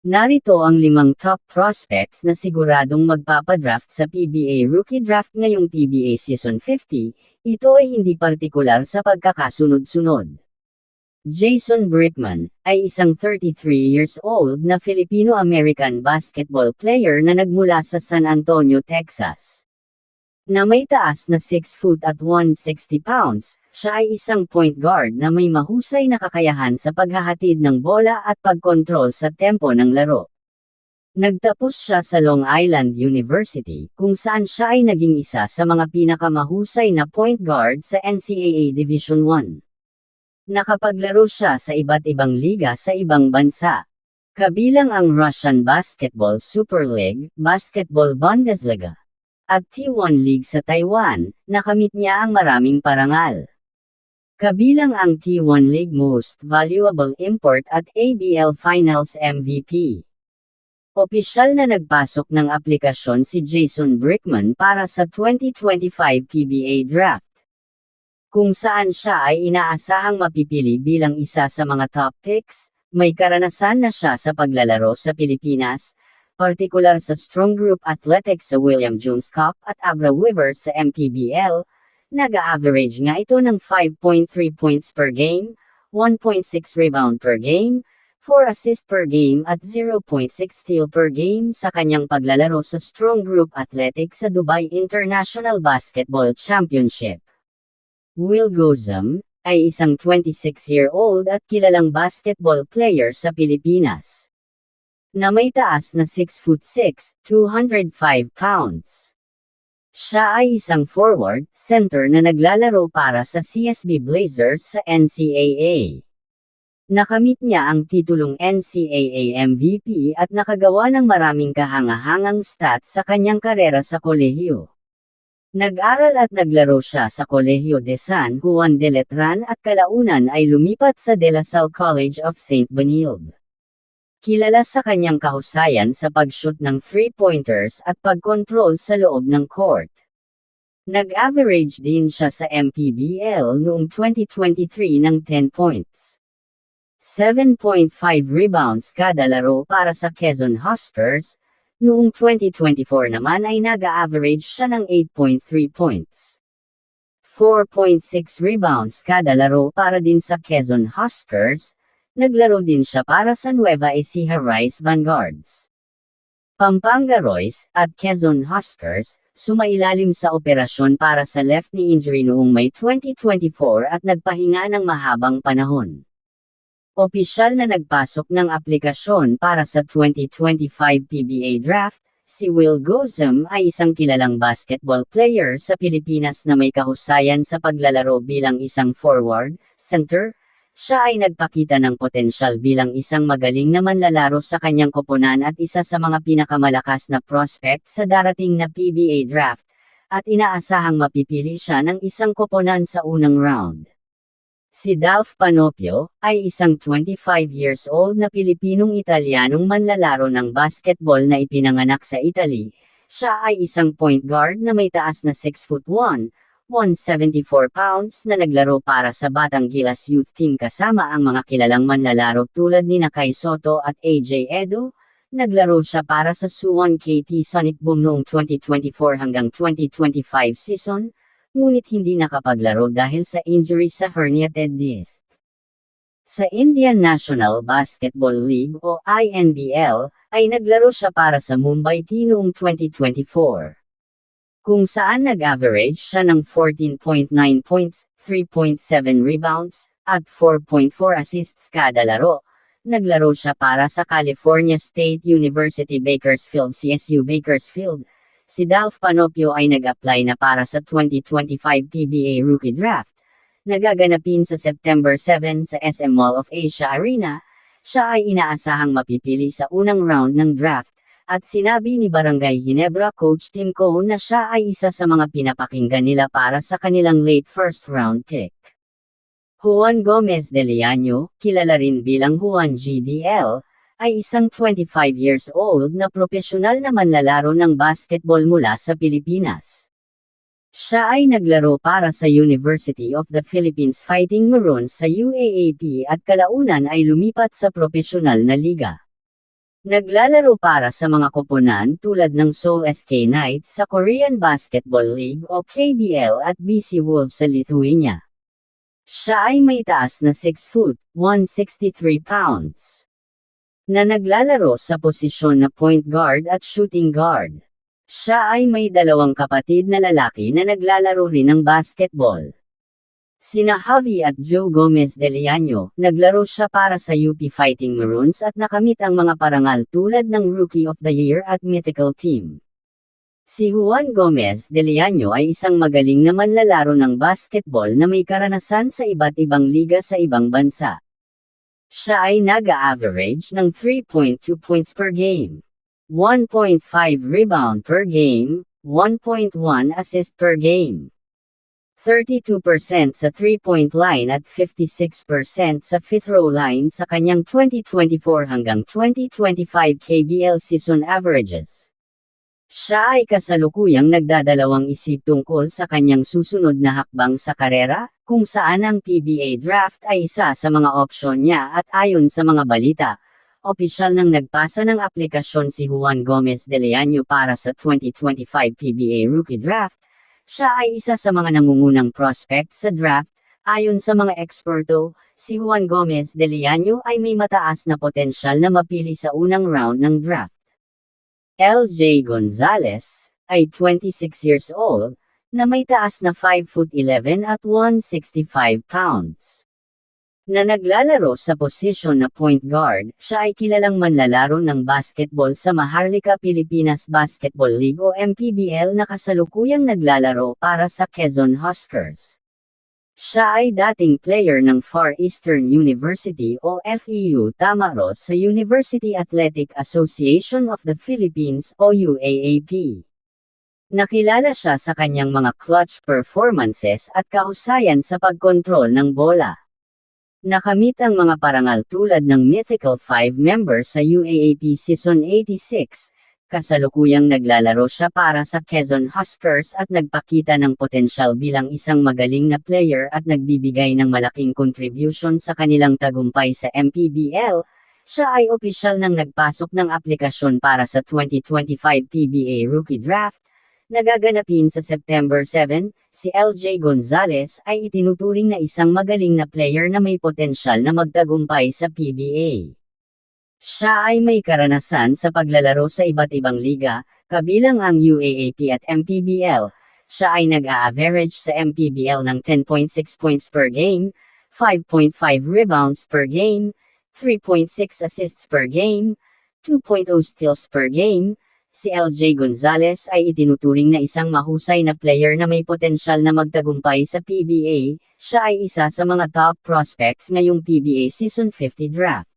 Narito ang limang top prospects na siguradong magpapadraft sa PBA Rookie Draft ngayong PBA Season 50, ito ay hindi partikular sa pagkakasunod-sunod. Jason Brickman, ay isang 33 years old na Filipino-American basketball player na nagmula sa San Antonio, Texas. Na may taas na 6 foot at 160 pounds, siya ay isang point guard na may mahusay na kakayahan sa paghahatid ng bola at pagkontrol sa tempo ng laro. Nagtapos siya sa Long Island University, kung saan siya ay naging isa sa mga pinakamahusay na point guard sa NCAA Division I. Nakapaglaro siya sa iba't ibang liga sa ibang bansa. Kabilang ang Russian Basketball Super League, Basketball Bundesliga, at T1 League sa Taiwan, nakamit niya ang maraming parangal. Kabilang ang T1 League Most Valuable Import at ABL Finals MVP. Opisyal na nagpasok ng aplikasyon si Jason Brickman para sa 2025 PBA Draft kung saan siya ay inaasahang mapipili bilang isa sa mga top picks, may karanasan na siya sa paglalaro sa Pilipinas, partikular sa Strong Group Athletics sa William Jones Cup at Abra Weaver sa MPBL, nag-average nga ito ng 5.3 points per game, 1.6 rebound per game, 4 assist per game at 0.6 steal per game sa kanyang paglalaro sa Strong Group Athletics sa Dubai International Basketball Championship. Will Gozum, ay isang 26-year-old at kilalang basketball player sa Pilipinas. Na may taas na 6 foot 6, 205 pounds. Siya ay isang forward, center na naglalaro para sa CSB Blazers sa NCAA. Nakamit niya ang titulong NCAA MVP at nakagawa ng maraming kahangahangang stats sa kanyang karera sa kolehiyo. Nag-aral at naglaro siya sa Kolehiyo de San Juan de Letran at kalaunan ay lumipat sa De La Salle College of St. Benilde. Kilala sa kanyang kahusayan sa pag-shoot ng three-pointers at pag-control sa loob ng court. Nag-average din siya sa MPBL noong 2023 ng 10 points. 7.5 rebounds kada laro para sa Quezon Huskers, Noong 2024 naman ay nag-average siya ng 8.3 points. 4.6 rebounds kada laro para din sa Quezon Huskers, naglaro din siya para sa Nueva Ecija Rice Vanguards. Pampanga Royce at Quezon Huskers, sumailalim sa operasyon para sa left knee injury noong May 2024 at nagpahinga ng mahabang panahon. Opisyal na nagpasok ng aplikasyon para sa 2025 PBA Draft, si Will Gozum ay isang kilalang basketball player sa Pilipinas na may kahusayan sa paglalaro bilang isang forward, center, siya ay nagpakita ng potensyal bilang isang magaling na manlalaro sa kanyang koponan at isa sa mga pinakamalakas na prospect sa darating na PBA draft, at inaasahang mapipili siya ng isang koponan sa unang round. Si Dalf Panopio, ay isang 25 years old na Pilipinong-Italianong manlalaro ng basketball na ipinanganak sa Italy. Siya ay isang point guard na may taas na 6 foot 1, 174 pounds na naglaro para sa Batang Gilas Youth Team kasama ang mga kilalang manlalaro tulad ni Nakay Soto at AJ Edo. Naglaro siya para sa Suwon KT Sonic Boom noong 2024 hanggang 2025 season, ngunit hindi nakapaglaro dahil sa injury sa herniated disc. Sa Indian National Basketball League o INBL, ay naglaro siya para sa Mumbai T noong 2024. Kung saan nag-average siya ng 14.9 points, 3.7 rebounds, at 4.4 assists kada laro. Naglaro siya para sa California State University Bakersfield CSU Bakersfield, si Dalf Panopio ay nag-apply na para sa 2025 PBA Rookie Draft. Nagaganapin sa September 7 sa SM Mall of Asia Arena, siya ay inaasahang mapipili sa unang round ng draft, at sinabi ni Barangay Ginebra coach Tim Cohn na siya ay isa sa mga pinapakinggan nila para sa kanilang late first round pick. Juan Gomez de Leaño, kilala rin bilang Juan GDL, ay isang 25 years old na profesional na manlalaro ng basketball mula sa Pilipinas. Siya ay naglaro para sa University of the Philippines Fighting Maroons sa UAAP at kalaunan ay lumipat sa profesional na liga. Naglalaro para sa mga koponan tulad ng Seoul SK Knights sa Korean Basketball League o KBL at BC Wolves sa Lithuania. Siya ay may taas na 6 foot, 163 pounds. Na naglalaro sa posisyon na point guard at shooting guard. Siya ay may dalawang kapatid na lalaki na naglalaro rin ng basketball. Sina Javi at Joe Gomez de Leaño, naglaro siya para sa UP Fighting Maroons at nakamit ang mga parangal tulad ng Rookie of the Year at Mythical Team. Si Juan Gomez de Leaño ay isang magaling na manlalaro ng basketball na may karanasan sa iba't ibang liga sa ibang bansa. Siya ay naga-average ng 3.2 points per game, 1.5 rebound per game, 1.1 assist per game. 32% sa 3-point line at 56% sa fifth row line sa kanyang 2024 hanggang 2025 KBL season averages. Siya ay kasalukuyang nagdadalawang isip tungkol sa kanyang susunod na hakbang sa karera, kung saan ang PBA draft ay isa sa mga opsyon niya at ayon sa mga balita, opisyal nang nagpasa ng aplikasyon si Juan Gomez de Leaño para sa 2025 PBA Rookie Draft, siya ay isa sa mga nangungunang prospect sa draft, ayon sa mga eksperto, si Juan Gomez de Leaño ay may mataas na potensyal na mapili sa unang round ng draft. LJ Gonzalez, ay 26 years old, na may taas na 5 foot 11 at 165 pounds na naglalaro sa posisyon na point guard, siya ay kilalang manlalaro ng basketball sa Maharlika Pilipinas Basketball League o MPBL na kasalukuyang naglalaro para sa Quezon Huskers. Siya ay dating player ng Far Eastern University o FEU Tamaros sa University Athletic Association of the Philippines o UAAP. Nakilala siya sa kanyang mga clutch performances at kahusayan sa pagkontrol ng bola. Nakamit ang mga parangal tulad ng Mythical 5 member sa UAAP Season 86, kasalukuyang naglalaro siya para sa Quezon Huskers at nagpakita ng potensyal bilang isang magaling na player at nagbibigay ng malaking contribution sa kanilang tagumpay sa MPBL, siya ay opisyal nang nagpasok ng aplikasyon para sa 2025 PBA Rookie Draft, nagaganapin sa September 7, si LJ Gonzalez ay itinuturing na isang magaling na player na may potensyal na magtagumpay sa PBA. Siya ay may karanasan sa paglalaro sa iba't ibang liga, kabilang ang UAAP at MPBL. Siya ay nag-a-average sa MPBL ng 10.6 points per game, 5.5 rebounds per game, 3.6 assists per game, 2.0 steals per game, si LJ Gonzalez ay itinuturing na isang mahusay na player na may potensyal na magtagumpay sa PBA, siya ay isa sa mga top prospects ngayong PBA Season 50 draft.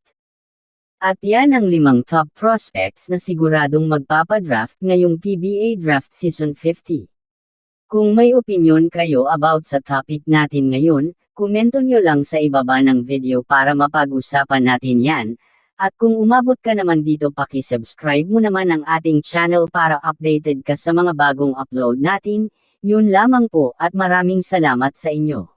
At yan ang limang top prospects na siguradong magpapadraft ngayong PBA Draft Season 50. Kung may opinion kayo about sa topic natin ngayon, komento nyo lang sa ibaba ng video para mapag-usapan natin yan, at kung umabot ka naman dito paki-subscribe mo naman ang ating channel para updated ka sa mga bagong upload natin, yun lamang po at maraming salamat sa inyo.